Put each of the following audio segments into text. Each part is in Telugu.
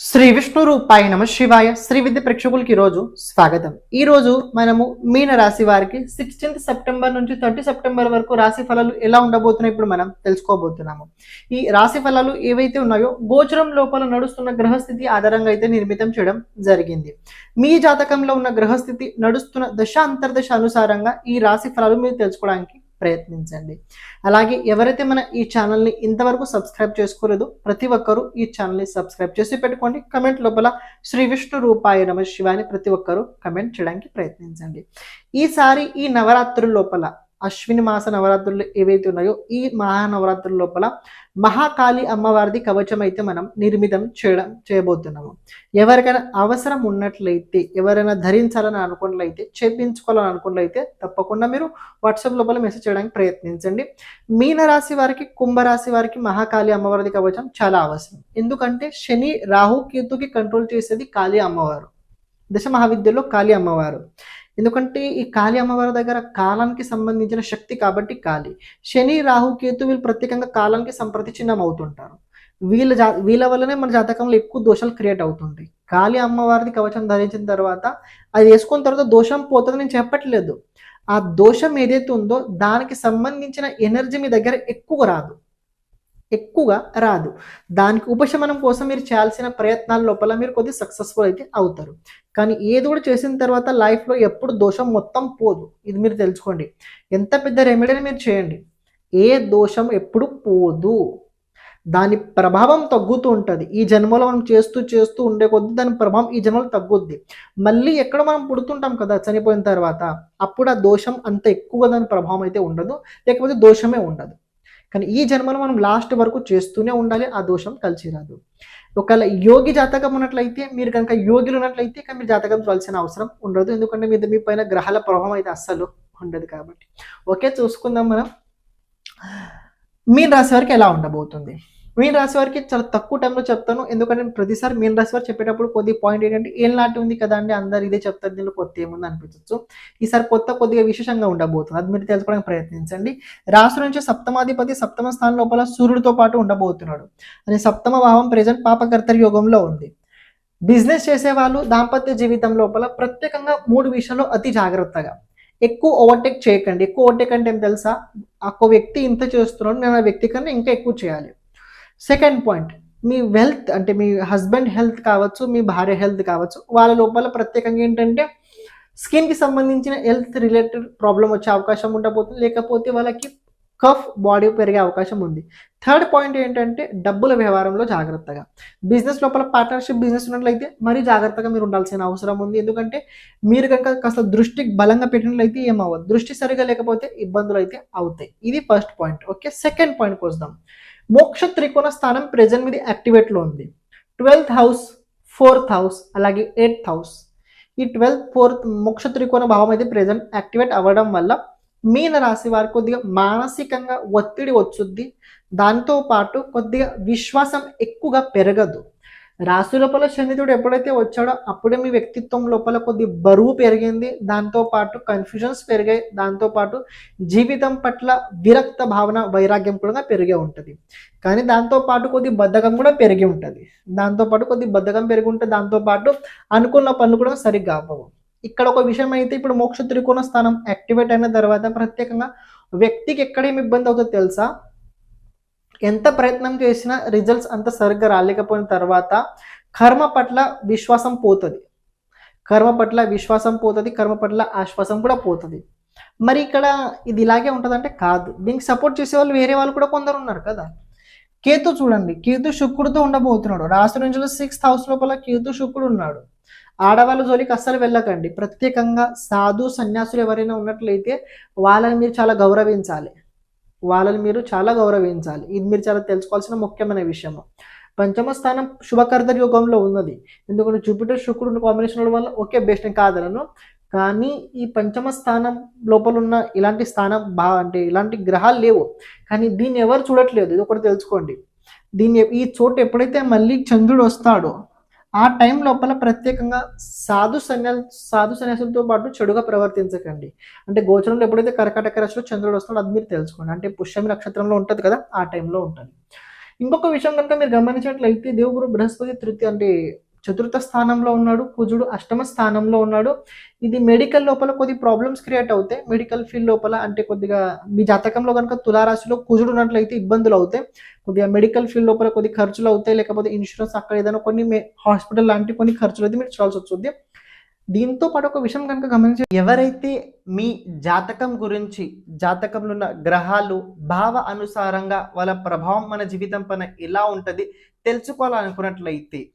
శ్రీ విష్ణు రూపాయ నమ శివాయ. శ్రీ విద్య ప్రేక్షకులకి ఈరోజు స్వాగతం. ఈ రోజు మనము మీన రాశి వారికి సిక్స్టీన్త్ సెప్టెంబర్ నుంచి థర్టీ సెప్టెంబర్ వరకు రాశి ఫలాలు ఎలా ఉండబోతున్నాయి ఇప్పుడు మనం తెలుసుకోబోతున్నాము. ఈ రాశి ఫలాలు ఏవైతే ఉన్నాయో గోచరం లోపల నడుస్తున్న గ్రహస్థితి ఆధారంగా అయితే నిర్మితం చేయడం జరిగింది. మీ జాతకంలో ఉన్న గ్రహస్థితి నడుస్తున్న దశ అంతర్దశ అనుసారంగా ఈ రాశి ఫలాలు మీరు తెలుసుకోవడానికి ప్రయత్నించండి. అలాగే ఎవరైతే మన ఈ ఛానల్ని ఇంతవరకు సబ్స్క్రైబ్ చేసుకోలేదో ప్రతి ఒక్కరూ ఈ ఛానల్ని సబ్స్క్రైబ్ చేసి పెట్టుకోండి. కమెంట్ లోపల శ్రీ విష్ణు రూపాయ నమ శివాని ప్రతి ఒక్కరూ కమెంట్ చేయడానికి ప్రయత్నించండి. ఈసారి ఈ నవరాత్రుల లోపల అశ్విని మాస నవరాత్రులు ఏవైతే ఉన్నాయో ఈ మహానవరాత్రుల లోపల మహాకాళి అమ్మవారిది కవచం అయితే మనం నిర్మితం చేయడం చేయబోతున్నాము. ఎవరికైనా అవసరం ఉన్నట్లయితే ఎవరైనా ధరించాలని అనుకున్నట్లయితే చేపించుకోవాలని అనుకున్నట్లయితే తప్పకుండా మీరు వాట్సాప్ లోపల మెసేజ్ చేయడానికి ప్రయత్నించండి. మీనరాశి వారికి కుంభరాశి వారికి మహాకాళి అమ్మవారిది కవచం చాలా అవసరం. ఎందుకంటే శని రాహు కేతుకి కంట్రోల్ చేసేది కాళీ అమ్మవారు. దశ మహావిద్యలో కాళీ అమ్మవారు. ఎందుకంటే ఈ కాళీ అమ్మవారి దగ్గర కాలానికి సంబంధించిన శక్తి కాబట్టి కాళీ. శని రాహు కేతు వీళ్ళు ప్రత్యేకంగా కాలానికి సంప్రతిచిన్నం అవుతుంటారు. వీళ్ళ జా వీళ్ళ వల్లనే మన జాతకంలో ఎక్కువ దోషాలు క్రియేట్ అవుతుంటాయి. కాళీ అమ్మవారిది కవచం ధరించిన తర్వాత అది వేసుకున్న తర్వాత దోషం పోతుంది నేను చెప్పట్లేదు. ఆ దోషం ఏదైతే ఉందో దానికి సంబంధించిన ఎనర్జీ మీ దగ్గర ఎక్కువ రాదు. ఎక్కువగా రాదు. దానికి ఉపశమనం కోసం మీరు చేయాల్సిన ప్రయత్నాల లోపల మీరు కొద్దిగా సక్సెస్ఫుల్ అయితే అవుతారు. కానీ ఏది కూడా చేసిన తర్వాత లైఫ్లో ఎప్పుడు దోషం మొత్తం పోదు. ఇది మీరు తెలుసుకోండి. ఎంత పెద్ద రెమెడీని మీరు చేయండి. ఏ దోషం ఎప్పుడు పోదు. దాని ప్రభావం తగ్గుతూ ఉంటుంది. ఈ జన్మలో మనం చేస్తూ చేస్తూ ఉండే కొద్దీ దాని ప్రభావం ఈ జన్మలో తగ్గుద్ది. మళ్ళీ ఎక్కడ మనం పుడుతుంటాం కదా చనిపోయిన తర్వాత అప్పుడు ఆ దోషం అంత ఎక్కువగా దాని ప్రభావం అయితే ఉండదు. లేకపోతే దోషమే ఉండదు. కానీ ఈ జన్మలో మనం లాస్ట్ వరకు చేస్తూనే ఉండాలి ఆ దోషం కలిసి రాదు. ఒకవేళ యోగి జాతకం ఉన్నట్లయితే మీరు కనుక యోగిలు ఉన్నట్లయితే ఇక మీరు జాతకం చూడాల్సిన అవసరం ఉండదు. ఎందుకంటే మీద మీ పైన గ్రహాల ప్రభావం అయితే అస్సలు ఉండదు కాబట్టి. ఓకే చూసుకుందాం మనం. మీరు రాశి వరకు ఎలా ఉండబోతుంది? మీన్ రాశి వారికి చాలా తక్కువ టైంలో చెప్తాను. ఎందుకంటే నేను ప్రతిసారి మీన్ రాశి వారు చెప్పేటప్పుడు కొద్ది పాయింట్ ఏంటంటే ఏం లాంటి ఉంది కదా అండి? అందరు ఇదే చెప్తారు. దీనిలో కొత్త ఏముంది? అనిపించవచ్చు ఈసారి కొత్త కొద్దిగా విశేషంగా ఉండబోతుంది. అది మీరు తెలుసుకోవడానికి ప్రయత్నించండి. రాశి నుంచి సప్తమాధిపతి సప్తమ స్థానం లోపల సూర్యుడితో పాటు ఉండబోతున్నాడు. అని సప్తమ భావం ప్రజెంట్ పాపకర్తరి యోగంలో ఉంది. బిజినెస్ చేసేవాళ్ళు దాంపత్య జీవితం లోపల ప్రత్యేకంగా మూడు విషయాల్లో అతి జాగ్రత్తగా. ఎక్కువ ఓవర్టేక్ చేయకండి. ఎక్కువ ఓవర్టేక్ అంటే ఏం తెలుసా? ఒక వ్యక్తి ఇంత చేస్తున్నాడు నేను ఆ వ్యక్తి కన్నా ఇంకా ఎక్కువ చేయాలి. సెకండ్ పాయింట్ మీ వెల్త్ అంటే మీ హస్బెండ్ హెల్త్ కావచ్చు మీ భార్య హెల్త్ కావచ్చు వాళ్ళ లోపల ప్రత్యేకంగా ఏంటంటే స్కిన్కి సంబంధించిన హెల్త్ రిలేటెడ్ ప్రాబ్లం వచ్చే అవకాశం ఉండబోతుంది. లేకపోతే వాళ్ళకి కఫ్ బాడీ పెరిగే అవకాశం ఉంది. థర్డ్ పాయింట్ ఏంటంటే డబ్బుల వ్యవహారంలో జాగ్రత్తగా. బిజినెస్ లోపల పార్ట్నర్షిప్ బిజినెస్ ఉన్నట్లయితే మరీ జాగ్రత్తగా మీరు ఉండాల్సిన అవసరం ఉంది. ఎందుకంటే మీరు కనుక కాస్త దృష్టి బలంగా పెట్టినట్లయితే ఏమవ్వదు. దృష్టి సరిగా లేకపోతే ఇబ్బందులు అయితే అవుతాయి. ఇది ఫస్ట్ పాయింట్ ఓకే సెకండ్ పాయింట్కి వస్తాం మోక్ష త్రికోణ స్థానం ప్రెజెంట్ మీద యాక్టివేట్లో ఉంది. ట్వెల్త్ హౌస్ ఫోర్త్ హౌస్ అలాగే ఎయిత్ హౌస్ ఈ ట్వెల్త్ ఫోర్త్ మోక్ష త్రికోణ భావం అయితే ప్రెజెంట్ యాక్టివేట్ అవ్వడం వల్ల మీన రాశి వారు కొద్దిగా మానసికంగా ఒత్తిడి వచ్చుద్ది. దాంతో పాటు కొద్దిగా విశ్వాసం ఎక్కువగా పెరగదు. రాశి లోపల శనితుడు ఎప్పుడైతే వచ్చాడో అప్పుడే మీ వ్యక్తిత్వం లోపల కొద్ది బరువు పెరిగింది. దాంతోపాటు కన్ఫ్యూజన్స్ పెరిగాయి. దాంతోపాటు జీవితం పట్ల విరక్త భావన వైరాగ్యం కూడా పెరిగే ఉంటుంది. కానీ దాంతోపాటు కొద్ది బద్ధకం కూడా పెరిగి ఉంటుంది. దాంతోపాటు కొద్ది బద్ధకం పెరిగి ఉంటే దాంతోపాటు అనుకున్న పనులు కూడా సరిగ్గా అవ్వవు. ఇక్కడ ఒక విషయం అయితే ఇప్పుడు మోక్ష త్రికోణ స్థానం యాక్టివేట్ అయిన తర్వాత ప్రత్యేకంగా వ్యక్తికి ఎక్కడేమి ఇబ్బంది అవుతుందో తెలుసా? ఎంత ప్రయత్నం చేసినా రిజల్ట్స్ అంత సరిగ్గా రాలేకపోయిన తర్వాత కర్మ పట్ల విశ్వాసం పోతుంది. కర్మ పట్ల విశ్వాసం పోతుంది కర్మ పట్ల ఆశ్వాసం కూడా పోతుంది. మరి ఇక్కడ ఇది ఇలాగే ఉంటుందంటే కాదు. దీనికి సపోర్ట్ చేసే వాళ్ళు వేరే వాళ్ళు కూడా కొందరు ఉన్నారు కదా. కేతు చూడండి. కేతు శుక్రుడితో ఉండబోతున్నాడు. రాశి నుంచి సిక్స్త్ హౌస్ లోపల కేతు శుక్రుడు ఉన్నాడు. ఆడవాళ్ళ జోలికి అస్సలు వెళ్ళకండి. ప్రత్యేకంగా సాధు సన్యాసులు ఎవరైనా ఉన్నట్లయితే వాళ్ళని మీరు చాలా గౌరవించాలి. వాళ్ళని మీరు చాలా గౌరవించాలి. ఇది మీరు చాలా తెలుసుకోవాల్సిన ముఖ్యమైన విషయం పంచమ స్థానం శుభకర్త యోగంలో ఉన్నది. ఎందుకంటే జూపిటర్ శుక్రుడు కాంబినేషన్ వల్ల ఓకే బెస్ట్ కాదలను కానీ ఈ పంచమ స్థానం లోపల ఉన్న ఇలాంటి స్థానం బా అంటే ఇలాంటి గ్రహాలు లేవు. కానీ దీన్ని ఎవరు చూడట్లేదు? ఇది ఒకటి తెలుసుకోండి. దీన్ని ఈ చోటు ఎప్పుడైతే మళ్ళీ చంద్రుడు వస్తాడో ఆ టైం లోపల ప్రత్యేకంగా సాధు సన్యా సాధు సన్యాసులతో పాటు చెడుగా ప్రవర్తించకండి. అంటే గోచరంలో ఎప్పుడైతే కర్కాటక రాశిలో చంద్రుడు వస్తాడో అది మీరు తెలుసుకోండి. అంటే పుష్యమి నక్షత్రంలో ఉంటుంది కదా ఆ టైంలో ఉంటుంది. ఇంకొక విషయం కనుక మీరు గమనించినట్లయితే దేవుగురు బృహస్పతి తృతీయ అంటే చతుర్థ స్థానంలో ఉన్నాడు కుజుడు అష్టమ స్థానంలో ఉన్నాడు. ఇది మెడికల్ లోపల కొద్ది ప్రాబ్లమ్స్ క్రియేట్ అవుతాయి. మెడికల్ ఫీల్డ్ లోపల అంటే కొద్దిగా మీ జాతకంలో కనుక తులారాశిలో కుజుడు ఉన్నట్లయితే ఇబ్బందులు అవుతాయి. కొద్దిగా మెడికల్ ఫీల్డ్ లోపల కొద్ది ఖర్చులు అవుతాయి. లేకపోతే ఇన్సూరెన్స్ అక్కడ ఏదైనా కొన్ని హాస్పిటల్ లాంటి కొన్ని ఖర్చులు అయితే మీరు చూడాల్సి వస్తుంది. దీంతో పాటు ఒక విషయం కనుక గమనించి ఎవరైతే మీ జాతకం గురించి జాతకంలో ఉన్న గ్రహాలు భావ అనుసారంగా వాళ్ళ ప్రభావం మన జీవితం పైన ఎలా ఉంటుంది తెలుసుకోవాలనుకున్నట్లయితే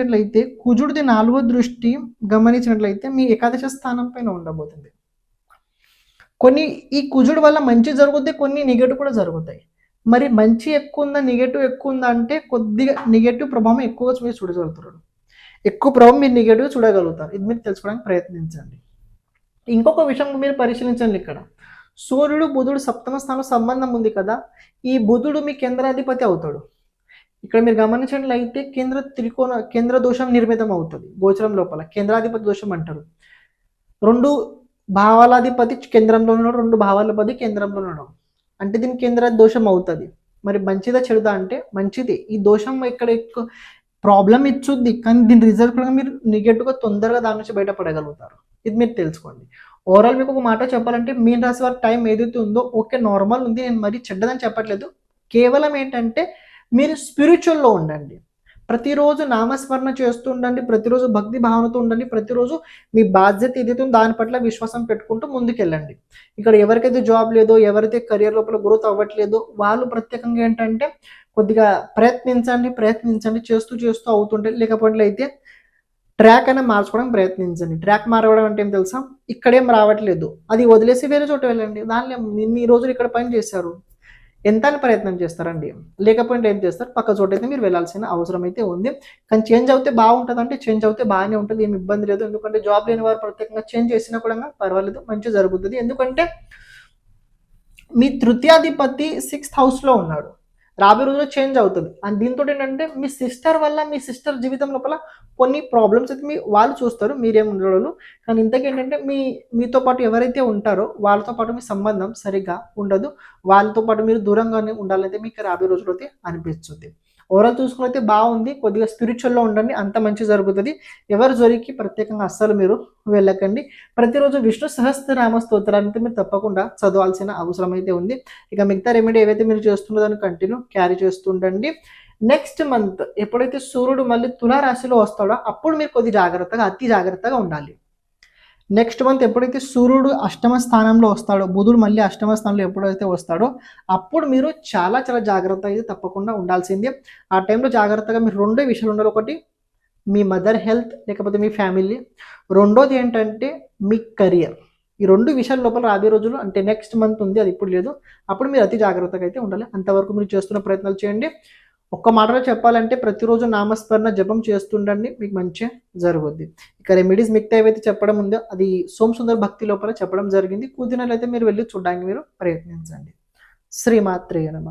అయితే కుజుడిది నాలుగో దృష్టి గమనించినట్లయితే మీ ఏకాదశ స్థానం పైన ఉండబోతుంది. కొన్ని ఈ కుజుడు వల్ల మంచి జరుగుతాయి కొన్ని నెగటివ్ కూడా జరుగుతాయి. మరి మంచి ఎక్కువ ఉందా నెగటివ్ ఎక్కువ ఉందా అంటే కొద్దిగా నెగటివ్ ప్రభావం ఎక్కువ మీరు చూడగలుగుతారు ఎక్కువ ప్రభావం మీరు నెగటివ్ చూడగలుగుతారు. ఇది మీరు తెలుసుకోవడానికి ప్రయత్నించండి. ఇంకొక విషయం మీరు పరిశీలించండి ఇక్కడ. సూర్యుడు బుధుడు సప్తమ స్థానం సంబంధం ఉంది కదా. ఈ బుధుడు మీ కేంద్రాధిపతి అవుతాడు. ఇక్కడ మీరు గమనించినట్లయితే కేంద్ర త్రికోణ కేంద్ర దోషం నిర్మితం అవుతుంది. గోచరం లోపల. కేంద్రాధిపతి దోషం అంటారు. రెండు భావాలాధిపతి కేంద్రంలో ఉన్నాడు రెండు భావాలపతి కేంద్రంలో ఉన్నాడు. అంటే దీని కేంద్ర దోషం అవుతుంది. మరి మంచిదా చెడుదా అంటే మంచిది. ఈ దోషం ఇక్కడ ఎక్కువ ప్రాబ్లం ఇచ్చుద్ది. కానీ దీని రిజల్ట్ కూడా మీరు నెగటివ్గా తొందరగా దాని నుంచి బయటపడగలుగుతారు. ఇది మీరు తెలుసుకోండి. ఓవరాల్ మీకు ఒక మాట చెప్పాలంటే మీన్ రాశి వారి టైం ఏదైతే ఉందో ఓకే నార్మల్ ఉంది. నేను మరీ చెడ్డదని చెప్పట్లేదు. కేవలం ఏంటంటే మీరు స్పిరిచువల్లో ఉండండి. ప్రతిరోజు నామస్మరణ చేస్తూ ఉండండి ప్రతిరోజు భక్తి భావనతో ఉండండి ప్రతిరోజు మీ బాధ్యత ఏదైతే దాని పట్ల విశ్వాసం పెట్టుకుంటూ ముందుకెళ్ళండి. ఇక్కడ ఎవరికైతే జాబ్ లేదో ఎవరైతే కెరియర్ లోపల గ్రోత్ అవ్వట్లేదో వాళ్ళు ప్రత్యేకంగా ఏంటంటే కొద్దిగా ప్రయత్నించండి ప్రయత్నించండి చేస్తూ చేస్తూ అవుతుంటే లేకపోతే అయితే ట్రాక్ అయినా మార్చుకోవడానికి ప్రయత్నించండి. ట్రాక్ మారవడం అంటే ఏం తెలుసా? ఇక్కడేం రావట్లేదు. అది వదిలేసి వేరే చోట వెళ్ళండి. దానిలో ఇన్ని రోజులు ఇక్కడ పని చేశారు. ఎంత అని ప్రయత్నం చేస్తారండి. లేకపోతే ఏం చేస్తారు? పక్క చోట అయితే మీరు వెళ్ళాల్సిన అవసరం అయితే ఉంది. కానీ చేంజ్ అవుతే బాగుంటుంది అంటే చేంజ్ అవుతే బాగానే ఉంటుంది. ఏమి ఇబ్బంది లేదు. ఎందుకంటే జాబ్ లేని వారు ప్రత్యేకంగా చేంజ్ చేసినా కూడా పర్వాలేదు. మంచి జరుగుతుంది. ఎందుకంటే మీ తృతీయాధిపతి సిక్స్త్ హౌస్లో ఉన్నాడు. రాబోయే రోజుల్లో చేంజ్ అవుతుంది. అండ్ దీంతో ఏంటంటే మీ సిస్టర్ వల్ల మీ సిస్టర్ జీవితం లోపల కొన్ని ప్రాబ్లమ్స్ అయితే మీ వాళ్ళు చూస్తారు మీరేం ఉండడు కానీ ఇంతకీ ఏంటంటే మీ మీతో పాటు ఎవరైతే ఉంటారో వాళ్ళతో పాటు మీ సంబంధం సరిగ్గా ఉండదు. వాళ్ళతో పాటు మీరు దూరంగానే ఉండాలంటే మీకు రాబోయే రోజులు అయితే అనిపిస్తుంది. ఓవరాల్ చూసుకున్నైతే బాగుంది కొద్దిగా స్పిరిచువల్లో ఉండండి అంత మంచి జరుగుతుంది. ఎవరి జోలికి ప్రత్యేకంగా అస్సలు మీరు వెళ్ళకండి. ప్రతిరోజు విష్ణు సహస్రనామ స్తోత్రాన్ని అయితే మీరు తప్పకుండా చదవాల్సిన అవసరం అయితే ఉంది. ఇక మిగతా రెమెడీ ఏవైతే మీరు చేస్తున్నదో దాన్ని కంటిన్యూ క్యారీ చేస్తుండండి నెక్స్ట్ మంత్ ఎప్పుడైతే సూర్యుడు మళ్ళీ తులారాశిలో వస్తాడో అప్పుడు మీరు కొద్ది జాగ్రత్తగా అతి జాగ్రత్తగా ఉండాలి. నెక్స్ట్ మంత్ ఎప్పుడైతే సూర్యుడు అష్టమ స్థానంలో వస్తాడో బుధుడు మళ్ళీ అష్టమ స్థానంలో ఎప్పుడైతే వస్తాడో అప్పుడు మీరు చాలా చాలా జాగ్రత్త అయితే తప్పకుండా ఉండాల్సిందే. ఆ టైంలో జాగ్రత్తగా మీరు రెండే విషయాలు ఉండాలి. ఒకటి మీ మదర్ హెల్త్ లేకపోతే మీ ఫ్యామిలీ. రెండోది ఏంటంటే మీ కెరియర్. ఈ రెండు విషయాల లోపల రాబోయే రోజులు అంటే నెక్స్ట్ మంత్ ఉంది అది ఇప్పుడు లేదు. అప్పుడు మీరు అతి జాగ్రత్తగా అయితే ఉండాలి. అంతవరకు మీరు చేస్తున్న ప్రయత్నాలు చేయండి. ఒక్క మాటలో చెప్పాలంటే ప్రతిరోజు నామస్మరణ జపం చేస్తుండండి మీకు మంచిగా జరుగుద్ది. ఇక రెమెడీస్ మిగతా ఏవైతే చెప్పడం ఉందో అది సోమ సుందర్ భక్తి లోపల చెప్పడం జరిగింది. కుదిరినట్లయితే మీరు వెళ్ళి చూడడానికి మీరు ప్రయత్నించండి. శ్రీమాత్రేయ నమ.